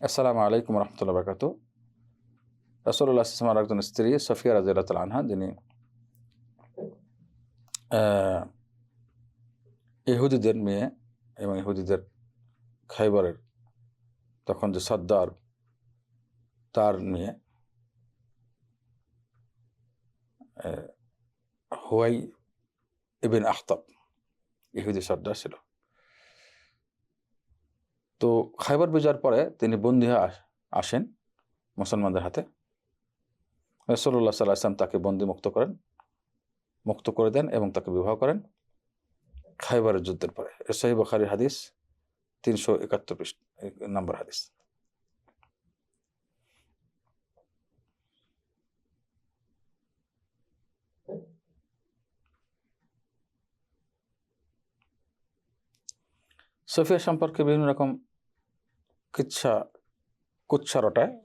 আসসালামু আলাইকুম রহমতুল্লাহ বরকাত রসল্লাহ ইসলামার একজন স্ত্রী সফিয়া রাজিয়াল আনহা যিনি আহ, ইহুদিদের মেয়ে এবং ইহুদিদের খাইবারের তখন যে সর্দার তার মেয়ে আহ, হুয়াই ইবিন আখতাব ইহুদি সর্দার ছিল তো খাইবার বিজয়ের পরে তিনি বন্দী হয়ে আসেন মুসলমানদের হাতে। রসল্লাহ সাল্লাহ আসলাম তাকে বন্দি মুক্ত করেন, মুক্ত করে দেন এবং তাকে বিবাহ করেন খাইবারের যুদ্ধের পরে। সহি বখারির হাদিস তিনশো একাত্তর নম্বর হাদিস। সফিয়া সম্পর্কে বিভিন্ন রকম কিচ্ছা কুচ্ছা রটায়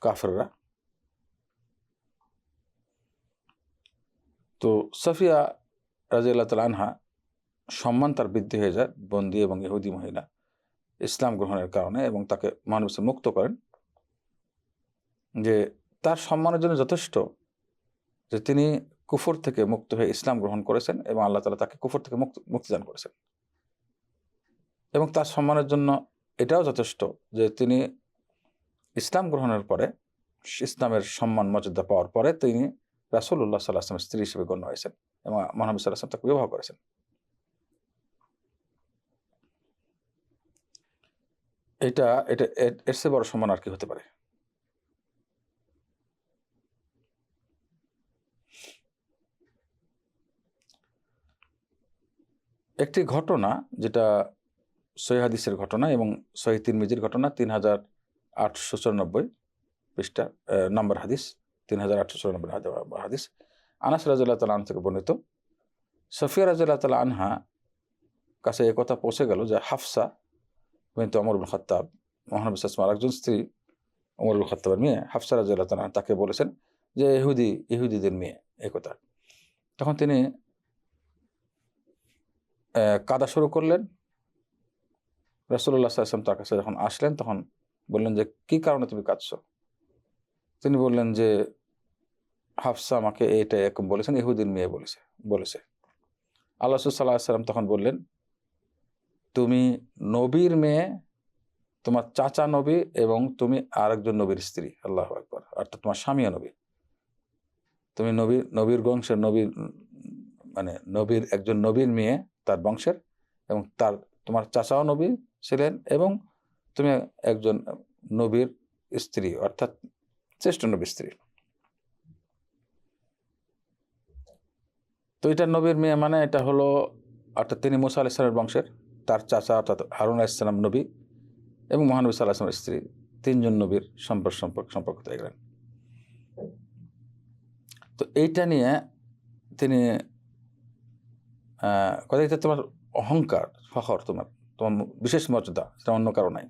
কাফেররা। তো সফিয়া রাজিয়াল্লাহ তাল আনহা সম্মান তার বৃদ্ধি হয়ে যায় বন্দি এবং ইহুদি মহিলা ইসলাম গ্রহণের কারণে এবং তাকে মানুষ মুক্ত করেন যে তার সম্মানের জন্য যথেষ্ট যে তিনি কুফর থেকে মুক্ত হয়ে ইসলাম গ্রহণ করেছেন এবং আল্লাহ তালা তাকে কুফর থেকে মুক্ত, মুক্তিদান করেছেন। এবং তার সম্মানের জন্য এটাও যথেষ্ট যে তিনি ইসলাম গ্রহণের পরে, ইসলামের সম্মান, মর্যাদা পাওয়ার পরে তিনি রাসুল্লাহ সাল্লাহ আসলামের স্ত্রী হিসেবে গণ্য হয়েছেন এবং মহানবী সাল্লাহ আসলাম তাকে বিবাহ করেছেন। এটা এটা এর চেয়ে বড় সম্মান আর কি হতে পারে? একটি ঘটনা যেটা সহিহাদিসের ঘটনা এবং সহি তিরমিজির ঘটনা তিন হাজার আটশো চুরানব্বই পৃষ্ঠা নম্বর হাদিস তিন হাজার আটশো চুরানব্বই হাদ- হাদিস। আনাস রাজুল্লাহ তালা থেকে বর্ণিত, সফিয়া রাজুল্লাহ তালা আনহা কাছে একথা পৌঁছে গেল যে হাফসা কিন্তু অমরুল খত্তাব মহানবী সাসমার একজন স্ত্রী অমরুল খত্তাবের মেয়ে হাফসা রাজুল্লাহ তালা তাকে বলেছেন যে ইহুদি, ইহুদিদের মেয়ে, এ কথা। তখন তিনি কাদা শুরু করলেন রসুল্লাহ আসলাম তার কাছে যখন আসলেন, তখন বললেন যে, কি কারণে তুমি কাঁদছো? তিনি বললেন যে, হাফসা আমাকে এইটা এরকম বলেছেন ইহুদিন মেয়ে বলেছে বলেছে। আল্লাহ সাল্লাহ সাল্লাম তখন বললেন, তুমি নবীর মেয়ে, তোমার চাচা নবী এবং তুমি আরেকজন নবীর স্ত্রী, আল্লাহ একবার অর্থাৎ তোমার স্বামীও নবী। তুমি নবীর নবীর বংশের নবীর মানে নবীর একজন নবীর মেয়ে, তার বংশের এবং তার তোমার চাচাও নবী ছিলেন এবং তুমি একজন নবীর স্ত্রী, অর্থাৎ শ্রেষ্ঠ নবীর স্ত্রী। তো এটা নবীর মেয়ে মানে এটা হলো, অর্থাৎ তিনি মুসা আলাহ ইসলামের বংশের, তার চাচা অর্থাৎ হারুন ইসলাম নবী এবং মহানবী সাল্লাহ আসলামের স্ত্রী, তিনজন নবীর সম্পর্ক সম্পর্ক সম্পর্ক তৈরি করেন তো এইটা নিয়ে তিনি কথা তোমার অহংকার। ফখর তোমার তোমার বিশেষ মর্যাদা, সেটা অন্য কারও নাই।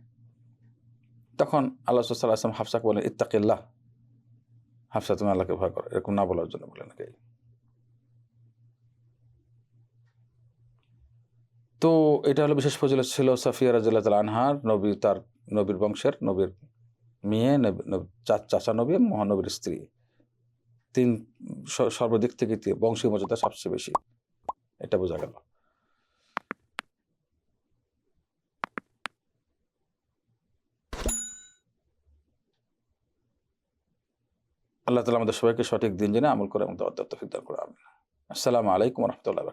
তখন আল্লাহ সাল্লাহ আসলাম হাফসাকে বলেন ইত্তাকিল্লাহ। হাফসা তুমি আল্লাহকে ভয় করো, এরকম না বলার জন্য বলেন নাকি। তো এটা হলো বিশেষ ফজিলত ছিল সাফিয়া রাজিল্লাহ তাল আনহার, নবী তার নবীর বংশের, নবীর মেয়ে চাচা নবী মহানবীর স্ত্রী। তিন সর্বদিক থেকে বংশীয় মর্যাদা সবচেয়ে বেশি, এটা বোঝা গেল। আল্লাহ তালা আমাদের সবাইকে সঠিক দিন জেনে আমল করে এবং তফিক দান করে আমিন। আসসালামু আলাইকুম রহমতুল্লাহ